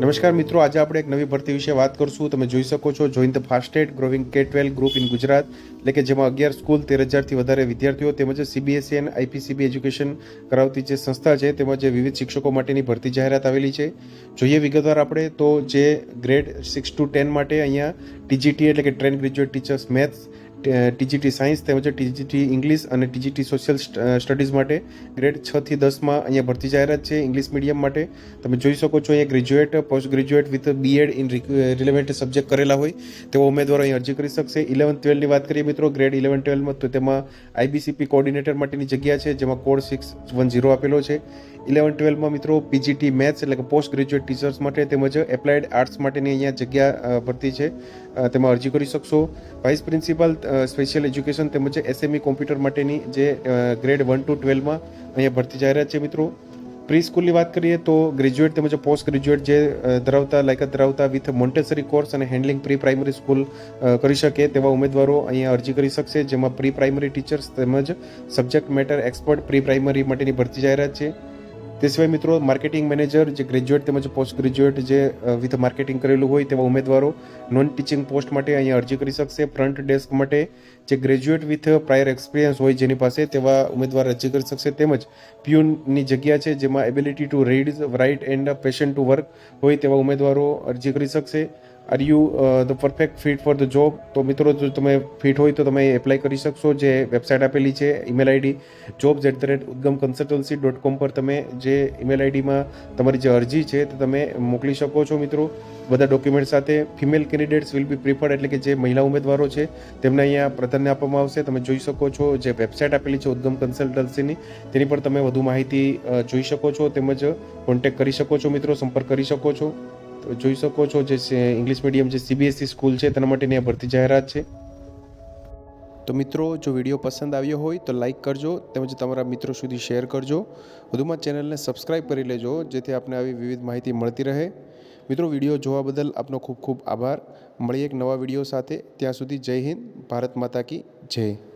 નમસ્કાર મિત્રો, આજે આપણે એક નવી ભરતી વિશે વાત કરશું. તમે જોઈ શકો છો join the fastest growing K twelve group in Gujarat, એટલે કે જેમાં અગિયાર સ્કૂલ તેર હજારથી વધારે વિદ્યાર્થીઓ તેમજ સીબીએસસી અને આઈપીસીબી એજ્યુકેશન કરાવતી જે સંસ્થા છે, તેમજ વિવિધ શિક્ષકો માટેની ભરતી જાહેરાત આવેલી છે. જોઈએ વિગતવાર આપણે તો જે ગ્રેડ સિક્સ ટુ ટેન માટે અહીંયા ટીજીટી એટલે કે train graduate teachers maths TGT science તેમજ ટીજીટી ઇંગ્લિશ અને ટીજીટી સોશિયલ સ્ટડીઝ માટે ગ્રેડ છ થી દસમાં અહીંયા ભરતી જાહેરાત છે ઇંગ્લિશ મીડિયમ માટે. તમે જોઈ શકો છો અહીંયા graduate, post graduate with BEd in relevant subject કરેલા હોય. તેવો ઉમેદવારો અહીં અરજી કરી શકશે. ઇલેવન ટ્વેલ્વની વાત કરીએ મિત્રો, ગ્રેડ ઇલેવન ટ્વેલ્વમાં તો તેમાં આઈબીસીપી કોર્ડિનેટર માટેની જગ્યા છે, જેમાં કોડ સિક્સ વન ઝીરો આપેલો છે. ઇલેવન ટ્વેલ્વમાં મિત્રો પીજીટી મેથ્સ એટલે કે પોસ્ટ ગ્રેજ્યુએટ ટીચર્સ માટે તેમજ એપ્લાઇડ આર્ટ્સ માટેની અહીંયા જગ્યા ભરતી છે. તેમાં અરજી કરી શકશો. વાઇસ પ્રિન્સિપાલ સ્પેશિયલ એજ્યુકેશન તેમજ એસએમઈ કોમ્પ્યુટર માટેની જે ગ્રેડ વન ટુ ટ્વેલ્વમાં અહીંયા ભરતી જાહેરાત છે મિત્રો. પ્રી સ્કૂલની વાત કરીએ તો ગ્રેજ્યુએટ તેમજ પોસ્ટ ગ્રેજ્યુએટ જે ધરાવતા, લાયકાત ધરાવતા વિથ મોન્ટેસરી કોર્સ અને હેન્ડલિંગ પ્રી પ્રાઇમરી સ્કૂલ કરી શકે તેવા ઉમેદવારો અહીંયા અરજી કરી શકશે, જેમાં પ્રી પ્રાઇમરી ટીચર્સ તેમજ subject matter expert pre primary માટેની ભરતી જાહેરાત છે. તે સિવાય મિત્રો માર્કેટિંગ મેનેજર જે ગ્રેજ્યુએટ તેમજ પોસ્ટ ગ્રેજ્યુએટ જે વિથ માર્કેટિંગ કરેલું હોય તેવા ઉમેદવારો નોન ટીચિંગ પોસ્ટ માટે અહીંયા અરજી કરી શકશે. ફ્રન્ટ ડેસ્ક માટે જે ગ્રેજ્યુએટ વિથ પ્રાયર એક્સપિરિયન્સ હોય જેની પાસે તેવા ઉમેદવાર અરજી કરી શકશે. તેમજ પ્યુનની જગ્યા છે જેમાં ability to read write and passion to work હોય તેવા ઉમેદવારો અરજી કરી શકશે. Are you the perfect fit for the job તો મિત્રો, જો તમે ફિટ હોય તો તમે એપ્લાય કરી શકશો. જે વેબસાઇટ આપેલી છે email ID jobs at the rate Udgam consultancy dot com પર તમે જે ઈમેલ આઈડીમાં તમારી જે અરજી છે, તે તમે મોકલી શકો છો મિત્રો. બધા ડોક્યુમેન્ટ સાથે female candidates will be preferred એટલે કે જે મહિલા ઉમેદવારો છે, તેમને અહીંયા પ્રાધાન્ય આપવામાં આવશે. તમે જોઈ શકો છો જે વેબસાઇટ આપેલી છે, ઉદ્ગમ કન્સલ્ટન્સીની તેની પર તમે વધુ માહિતી જોઈ શકો છો, તેમજ કોન્ટેક્ટ કરી શકો છો મિત્રો, સંપર્ક કરી શકો છો. તો જોઈ શકો છો જે ઇંગ્લિશ મીડિયમ જે સીબીએસઈ સ્કૂલ છે, તેના માટેની આ ભરતી જાહેરાત છે. તો મિત્રો, જો વીડિયો પસંદ આવ્યો હોય તો લાઈક કરજો, તેમજ તમારા મિત્રો સુધી શેર કરજો. વધુમાં ચેનલને સબસ્ક્રાઈબ કરી લેજો, જેથી આપને આવી વિવિધ માહિતી મળતી રહે. મિત્રો, વીડિયો જોવા બદલ આપનો ખૂબ ખૂબ આભાર. મળીએ એક નવા વીડિયો સાથે. ત્યાં સુધી જય હિન્દ, ભારત માતા કી જય.